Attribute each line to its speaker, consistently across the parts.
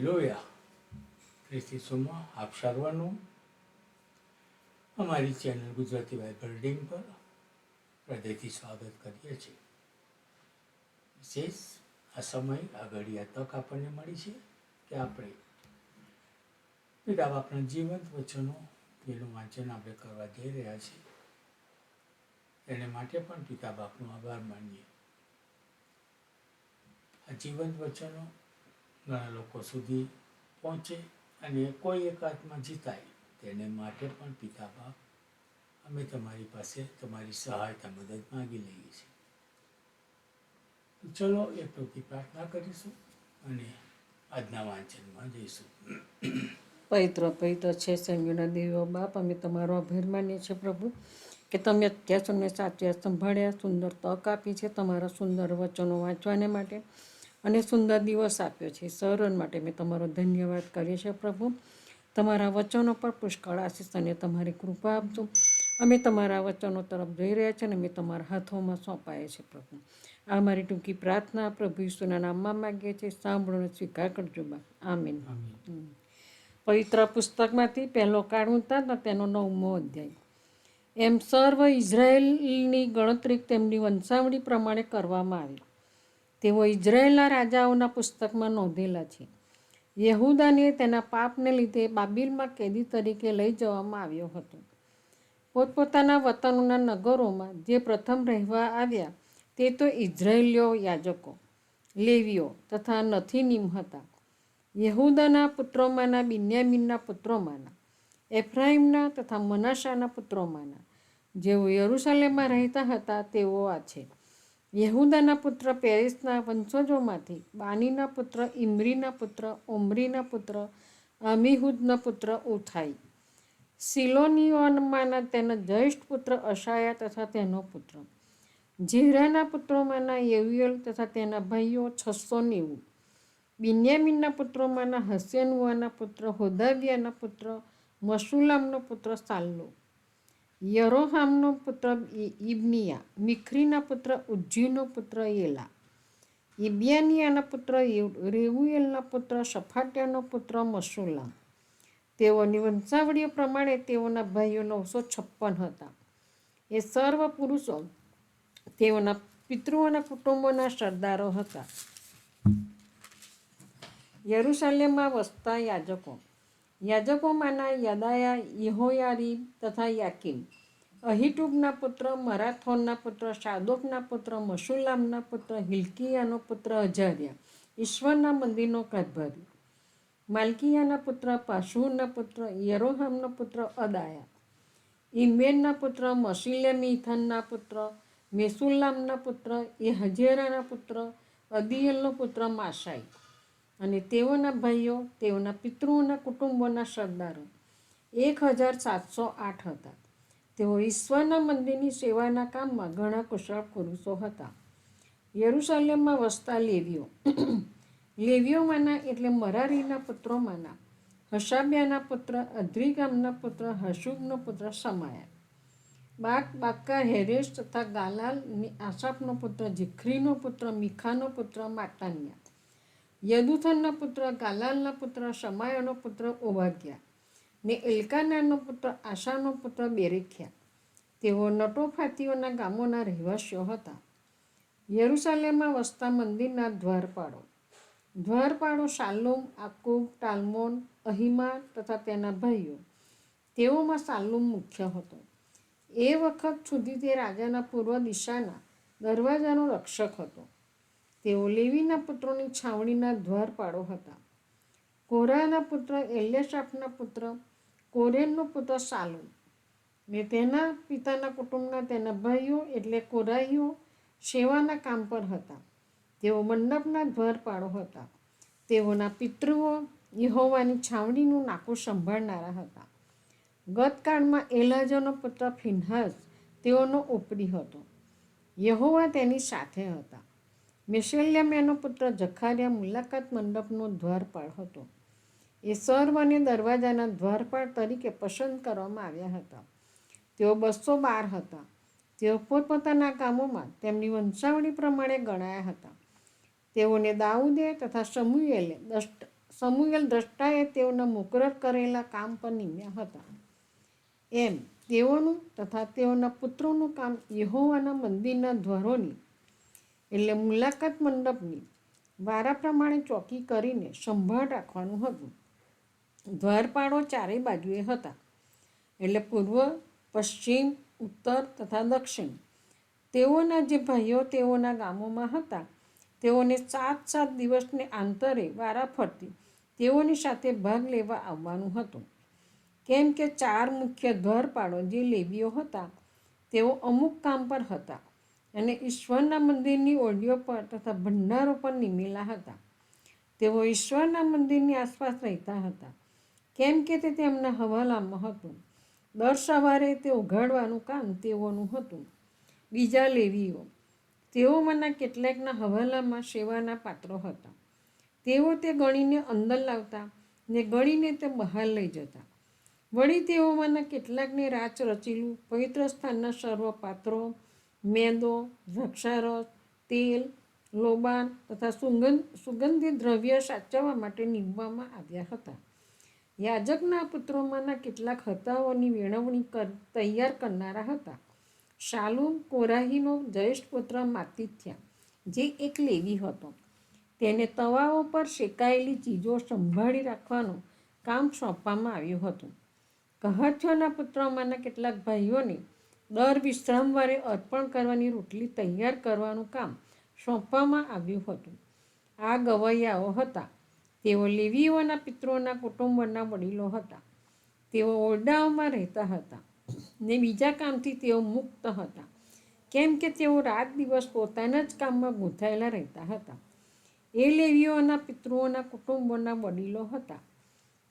Speaker 1: Hallelujah ખ્રિસ્તીસુમાં આપ સારવાનું અમારી channel Gujarati Bible reading પર હૃદયથી સ્વાગત કરીએ છીએ. વિશેષ આ સમય આ ઘડી આ તક આપણને મળી છે કે આપણે પિતા બાપના જીવંત વચનો તેનું વાંચન આપણે કરવા જઈ રહ્યા છીએ. એને માટે પણ પિતા બાપનો આભાર માનીએ. આ જીવંત વચનો ઘણા લોકો સુધી પહોંચે અને કોઈ એક હાથમાં જીતાય, તેને માટે પણ પિતા બાપ અમે તમારી પાસે તમારી સહાયતા મદદ માગી લઈએ છીએ. ચલો એક પ્રતિ પ્રાર્થના કરીશું અને આજના વાંચનમાં જઈશું.
Speaker 2: પવિત્ર પવિત્ર છે સંયુના દેવો બાપ, અમે તમારો આભાર માનીએ છીએ પ્રભુ, કે તમે અત્યાર સુધી સાચવ્યા સંભાળ્યા સુંદર તક આપી છે તમારા સુંદર વચનો વાંચવાને માટે. અને સુંદર દિવસ આપ્યો છે. સરણ માટે મેં તમારો ધન્યવાદ કરીએ છીએ પ્રભુ. તમારા વચનો પર પુષ્કળ આશીષ અને તમારી કૃપા આપજો. અમે તમારા વચનો તરફ જઈ રહ્યા છીએ અને અમે તમારા હાથોમાં સોંપાય છે પ્રભુ. આ મારી ટૂંકી પ્રાર્થના પ્રભુ ઈશ્વરના નામમાં માગીએ છીએ. સાંભળોને સ્વીકાર કરજો બા. આમીન. પવિત્ર પુસ્તકમાંથી પહેલો કાળ ઉતાર તેનો નવમો અધ્યાય. એમ સર્વ ઇઝરાયેલની ગણતરી તેમની વંશાવળી પ્રમાણે કરવામાં આવી. તેઓ ઇઝરાયેલના રાજાઓના પુસ્તકમાં નોંધેલા છે. યહૂદાને તેના પાપને લીધે બાબિલમાં કેદી તરીકે લઈ જવામાં આવ્યો હતો. પોતપોતાના વતનોના નગરોમાં જે પ્રથમ રહેવા આવ્યા તે તો ઇઝરાયેલીઓ યાજકો, લેવીઓ તથા નથીનીમ હતા. યહૂદાના પુત્રોમાંના, બિન્યામીનના પુત્રોમાંના, એફ્રાઇમના તથા મનાશાના પુત્રોમાંના જેઓ યરુશલેમમાં રહેતા હતા તેઓ આ છે. યહૂદાના પુત્ર પેરિસના વંશજોમાંથી બાનીના પુત્ર, ઇમરીના પુત્ર, ઓમરીના પુત્ર, અમીહુદના પુત્ર ઉથાઈ સિલોનિયોનમાંના તેના જ્યેષ્ઠ પુત્ર અશાયા તથા તેનો પુત્ર. ઝેરાના પુત્રોમાંના યવિયલ તથા તેના ભાઈઓ છસો નેવું. બિન્યામીનના પુત્રોમાંના હસેનુઆના પુત્ર, હોદાવિયાના પુત્ર, મશુલામનો પુત્ર સાલ્લો. યરોહામનો પુત્ર ઇબનિયા, મિખરીના પુત્ર ઉજ્જીનો પુત્ર એલા ઇબિયાનિયાના પુત્ર રેવુએલના પુત્ર સફાટિયાનો પુત્ર મશુલામ તેઓની વંશાવળીઓ પ્રમાણે તેઓના ભાઈઓ નવસો છપ્પન હતા. એ સર્વ પુરુષો તેઓના પિતૃઓના કુટુંબોના સરદારો હતા. યરુશલેમમાં વસતા યાજકો યાજકોમાંના યદાયા યહોયારીબ તથા યાકીમ. અહિટુબના પુત્ર, મરાથોનના પુત્ર શાદોકના પુત્ર મશુલામના પુત્ર, હિલકિયાનો પુત્ર અજાર્યા ઈશ્વરના મંદિરનો કારભારી. માલકિયાના પુત્ર પાશુના પુત્ર, યરોહામનો પુત્ર અદાયા. ઇમેરના પુત્ર મશિલેમીથનના પુત્ર, મેસુલ્લામના પુત્ર એ હજેરાના પુત્ર, અદિયલનો પુત્ર માસાઈ અને તેઓના ભાઈઓ, તેઓના પિતૃઓના કુટુંબોના સરદારો. એક હજાર સાતસો આઠ હતા. તેઓ ઈશ્વરના મંદિરની સેવાના કામમાં ઘણા કુશળ પુરુષો હતા. યરુશલેમમાં વસતા લેવીઓ. લેવીઓમાંના એટલે મરારીના પુત્રોમાંના હશાબ્યાના પુત્ર અધ્રિગામના પુત્ર હશુબનો પુત્ર સમાયા. બાક બાકા હેરેશ તથા ગાલાલ આસાફનો પુત્ર, જીખરીનો પુત્ર, મીખાનો પુત્ર, માતાન્યા. યદુથનના પુત્ર, ગાલાલના પુત્ર, શમાયાનો પુત્ર ઓવાગ્યા ને એલ્કાનાનો પુત્ર, આશાનો પુત્ર બેરેખ્યા તેઓ નટોફાતીઓના ગામોના રહેવાસીઓ હતા. યરુસાલેમમાં વસતા મંદિરના દ્વારપાળો. દ્વારપાળો શાલુમ આકુબ, ટાલમોન અહિમા તથા તેના ભાઈઓ. તેઓમાં શાલુમ મુખ્ય હતો. એ વખત સુધી તે રાજાના પૂર્વ દિશાના દરવાજાનો રક્ષક હતો. તેઓ લેવીના પુત્રોની છાવણીના દ્વારપાળો હતા. કોરાના પુત્ર એલ્યાશાફના પુત્ર, કોરેનનો પુત્ર સાલુમ. ને તેના પિતાના કુટુંબના તેના ભાઈઓ એટલે કોરાઈઓ સેવાના કામ પર હતા. તેઓ મંડપના દ્વારપાળો હતા. તેઓના પિતૃઓ યહોવાની છાવણીનું નાકું સંભાળનારા હતા. ગતકાળમાં એલાજોનો પુત્ર ફિનહાસ તેઓનો ઉપરી હતો. યહોવા તેની સાથે હતા. મેશેલ્યામ્યાનો પુત્ર જખારિયા મુલાકાત મંડપનો દ્વારપાળ હતો. એ સર્વ અને દરવાજાના દ્વારપાળ તરીકે પસંદ કરવામાં આવ્યા હતા. તેઓ બસો બાર હતા. તેઓ પોતપોતાના કામોમાં તેમની વંશાવળી પ્રમાણે ગણાયા હતા. તેઓને દાઉદે તથા સમુએલે દષ્ટ સમુએલ દ્રષ્ટાએ તેઓના મુકરર કરેલા કામ પર નિમ્યા હતા. એમ તેઓનું તથા તેઓના પુત્રોનું કામ યહોવાના મંદિરના દ્વારોની એટલે મુલાકાત મંડપની વારા પ્રમાણે ચોકી કરીને સંભાળ રાખવાનું હતું. દ્વારપાળો ચારેય બાજુએ હતા. એટલે પૂર્વ, પશ્ચિમ, ઉત્તર તથા દક્ષિણ. તેઓના જે ભાઈઓ તેઓના ગામોમાં હતા, તેઓને સાત સાત દિવસને આંતરે વારા ફરતી તેઓની સાથે ભાગ લેવા આવવાનું હતું. કેમ કે ચાર મુખ્ય દ્વારપાળો જે લેબીઓ હતા, તેઓ અમુક કામ પર હતા. અને ઈશ્વરના મંદિરની ઓડિયો પર તથા ભંડારો પર નિમેલા હતા. તેઓ ઈશ્વરના મંદિરની આસપાસ રહેતા હતા. કેમ કે તે તેમના હવાલામાં હતું. દર સવારે તે ઉઘાડવાનું કામ તેઓનું હતું. બીજા લેવીઓ. તેઓમાંના કેટલાકના હવાલામાં સેવાના પાત્રો હતા. તેઓ તે ગણીને અંદર લાવતા ને ગણીને તે બહાર લઈ જતા. વળી તેઓમાંના કેટલાકને રાચ રચેલું પવિત્ર સ્થાનના સર્વ પાત્રો મેદો દ્રાક્ષારસ તેલ, લોબાન તથા સુગંધ સુગંધિત દ્રવ્ય સાચવવા માટે નીમવામાં આવ્યા હતા. યાજકના પુત્રોમાંના કેટલાક હતાઓની વેણવણી કર, તૈયાર કરનારા હતા. શાલુમ કોરાહીનો જ્યેષ્ઠ પુત્ર માતિથ્યા, જે એક લેવી હતો. તેને તવાઓ પર શેકાયેલી ચીજો સંભાળી રાખવાનું કામ સોંપવામાં આવ્યું હતું. કહથ્યોના પુત્રોમાંના કેટલાક ભાઈઓને દર વિશ્રામવારે અર્પણ કરવાની રોટલી તૈયાર કરવાનું કામ સોંપવામાં આવ્યું હતું. આ ગવૈયાઓ હતા. તેઓ લેવીઓના પિત્રોના કુટુંબના વડીલો હતા. તેઓ ઓરડાઓમાં રહેતા હતા ને બીજા કામથી તેઓ મુક્ત હતા. કેમ કે તેઓ રાત દિવસ પોતાના જ કામમાં ગૂંથાયેલા રહેતા હતા. એ લેવીઓના પિતૃઓના કુટુંબોના વડીલો હતા.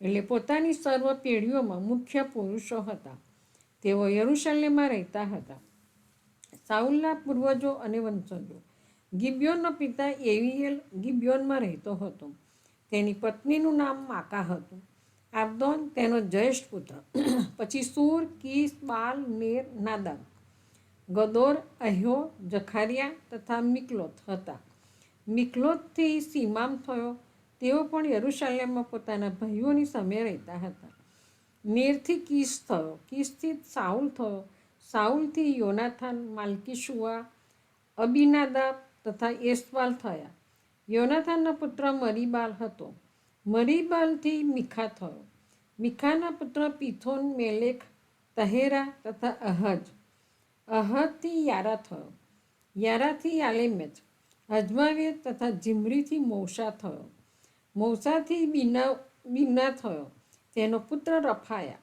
Speaker 2: એટલે પોતાની સર્વ પેઢીઓમાં મુખ્ય પુરુષો હતા. તેઓ યરુશલેમમાં રહેતા હતા. સાઉલના પૂર્વજો અને વંશજો. ગિબ્યોનનો પિતા એવિયલ ગિબ્યોનમાં રહેતો હતો. તેની પત્નીનું નામ માકા હતું. આબ્દોન તેનો જયેષ્ઠ પુત્ર. પછી સૂર, કીસ, બાલ નેર નાદાબ ગદોર, અહ્યો, જખારિયા તથા મિકલોથ હતા. મિકલોથથી સીમામ થયો. તેઓ પણ યરુશલેમમાં પોતાના ભાઈઓની સામે રહેતા હતા. નેરથી કિસ થયો કીસથી સાઉલ થયો સાઉલથી યોનાથાન માલકીશુઆ, અબિનાદાબ તથા એસવાલ થયા. યોનાથાનનો પુત્ર મરીબાલ હતો. મરીબાલથી મીખા થયો. મીખાના પુત્ર પિથોન મેલેખ, તહેરા તથા અહજ. અહદથી યારા થયો. યારાથી આલેમેચ. અજમાવે તથા જીમરીથી મૌસા થયો. મૌસાથી બીના, બિના થયો. તેનો પુત્ર રફાયા,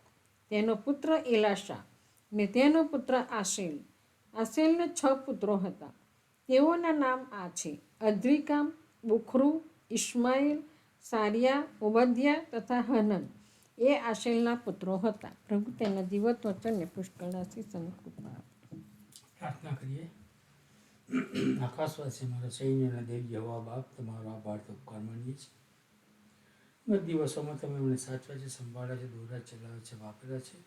Speaker 2: તેનો પુત્ર એલાશા ને તેનો પુત્ર આશેલ. આશેલને છ પુત્રો હતા. તેઓના નામ આ છે. અદ્રિકામ, બુખરુ ઇસ્માઇલ સારિયા, ઓબદ્યા તથા હનન. એ આશેલના પુત્રો હતા. પ્રભુ તેના જીવત વચનને પુષ્કળાથી સંકૃપા
Speaker 1: પ્રાર્થના કરીએ. આકાશવાસી મારા સૈન્યના દેવ જવાબ આપ તમારો આભાર તો ઉપકાર માનીએ દિવસોમાં તમે એમને સાચવ્યા છે, સંભાળ્યા છે, દોરા ચલાવ્યા છે, વાપર્યા છે.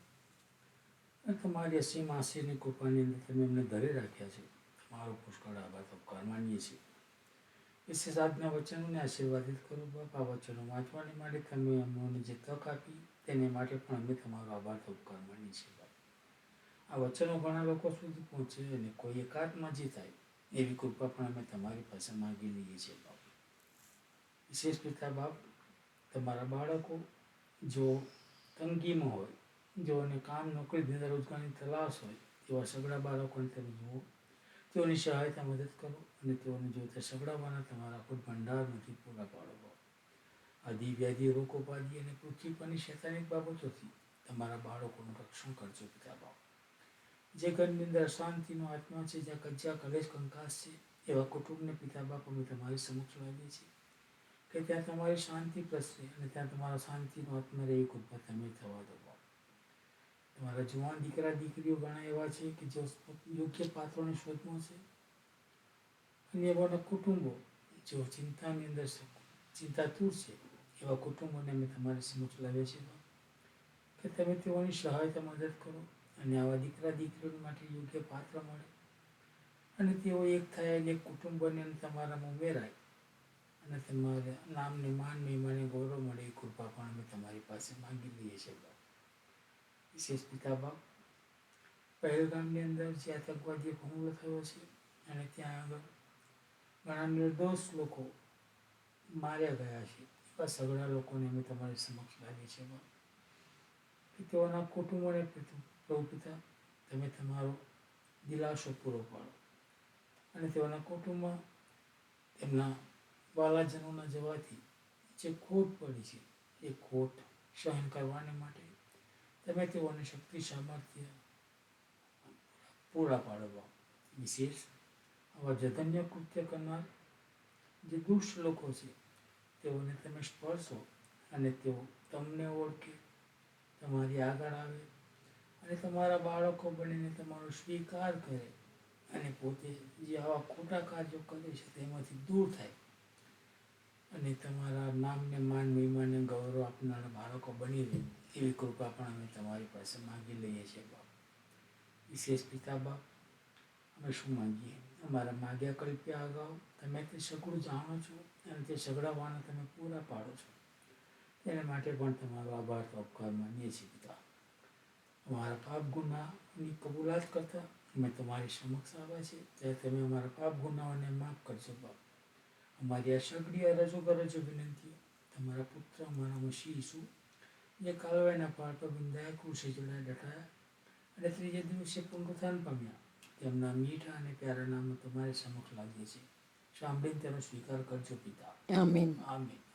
Speaker 1: અને તમારી અસીમ આશીની કૃપાની અંદર તમે એમને ધરી રાખ્યા છે. તમારો પુષ્કળ આભાર, તો માનીએ છીએ. વિશેષ આજના વચનોને આશીર્વાદિત કરું, બાપ. આ વચનો વાંચવાની માટે તમે અમને જે તક આપી, તેને માટે પણ અમે તમારો આભાર, તો ઉપકાર માનીએ છીએ, બાપ. આ વચનો ઘણા લોકો સુધી પહોંચે અને કોઈ એકાદમાં જે થાય એવી કૃપા પણ અમે તમારી પાસે માગી લઈએ છીએ, બાપ. વિશેષ પિતા, બાપ તમારા બાળકો જો તંગીમાં હોય, જો એને કામ, નોકરી ધંધા રોજગારની તલાશ હોય, એવા સગડા બાળકોને તમે જુઓ, તેઓની સહાયતા મદદ કરો અને તેઓને જો તે સગડાવાના તમારા કોઈ ભંડારમાંથી પૂરા પાડો આદિ વ્યાધિ રોગોપાધિ અને પૃથ્વી પરની શૈતાનિક બાબતોથી તમારા બાળકોનું રક્ષણ કરજો, પિતા બાપ. જે ઘરની અંદર અશાંતિનો આત્મા છે, જ્યાં કજ્જા, કલેશ, કંકાસ છે, એવા કુટુંબને પિતા બાપ અમે તમારી સમક્ષ લાવીએ છીએ. કે ત્યાં તમારી શાંતિ પ્રસરે અને ત્યાં તમારા શાંતિનો આત્મા રહે કૃપા તમે થવા દો. તમારા જુવાન દીકરા દીકરીઓ ઘણા એવા છે કે જે યોગ્ય પાત્રોની શોધમાં છે. અને એવાના કુટુંબો જેઓ ચિંતાની અંદર ચિંતાતુર છે, એવા કુટુંબોને અમે તમારી સમક્ષ લાવ્યા છીએ કે તમે તેઓની સહાયતા મદદ કરો અને આવા દીકરા દીકરીઓ માટે યોગ્ય પાત્ર મળે. અને તેઓ એક થાય અને એક કુટુંબ બને અને તમારામાં ઉમેરાય. અને તમારા નામને, માન, મહિમાને ગૌરવ મળે એ કૃપા પણ અમે તમારી પાસે માંગી લઈએ છીએ, બાપ. વિશેષ પિતા, બાપ, પહેલગામની અંદર જે આતંકવાદી હુમલો થયો છે અને ત્યાં આગળ ઘણા નિર્દોષ લોકો માર્યા ગયા છે, એવા સગળા લોકોને અમે તમારી સમક્ષ લાવીએ છીએ, બાપ. તેઓના કુટુંબોને પ્રભુ પિતા તમે તમારો દિલાસો પૂરો પાડો. અને તેઓના કુટુંબમાં તેમના વાલાજનોના જવાથી જે ખોટ પડી છે, એ ખોટ સહન કરવાને માટે તમે તેઓને શક્તિ, સામર્થ્ય પૂરા પાડવા. વિશેષ આવા જધન્ય કૃત્ય કરનાર જે દુષ્ટ લોકો છે, તેઓને તમે સ્પર્શો અને તેઓ તમને ઓળખે, તમારી આગળ આવે અને તમારા બાળકો બનીને તમારો સ્વીકાર કરે અને પોતે જે આવા ખોટા કાર્યો કરે છે, તેમાંથી દૂર થાય. અને તમારા નામને માન મહિમાને ગૌરવ આપનારા બાળકો બની રહે એવી કૃપા પણ અમે તમારી પાસે માંગી લઈએ છીએ, બાપ. વિશેષ પિતા, બાપ, અમે શું માંગીએ? અમારા માગ્યા કલ્પ્યા અગાઉ તમે તે સગડું જાણો છો અને તે સગડાવાના તમે પૂરા પાડો છો. તેના માટે પણ તમારો આભાર તો ઉપકાર માનીએ છીએ, પિતા. અમારા પાપ ગુનાની કબૂલાત કરતા અમે તમારી સમક્ષ આવ્યા છે ત્યારે તમે અમારા પાપ ગુનાઓને માફ કરજો, બાપ. અમારી આ સગડી રજૂ કરે છે વિનંતી. તમારા પુત્ર અમારા મસી ઈસુ જે કાલવાયના પહાડ પર બિંદાયા કૃષિ જોડાય ડટાયા અને ત્રીજે દિવસે પુનરુત્થાન પામ્યા. તેમના મીઠા અને પ્યારા નામ તમારી સમક્ષ લાગે છે. સાંભળીને તેનો સ્વીકાર કરજો પિતા.
Speaker 2: આમીન
Speaker 1: આમીન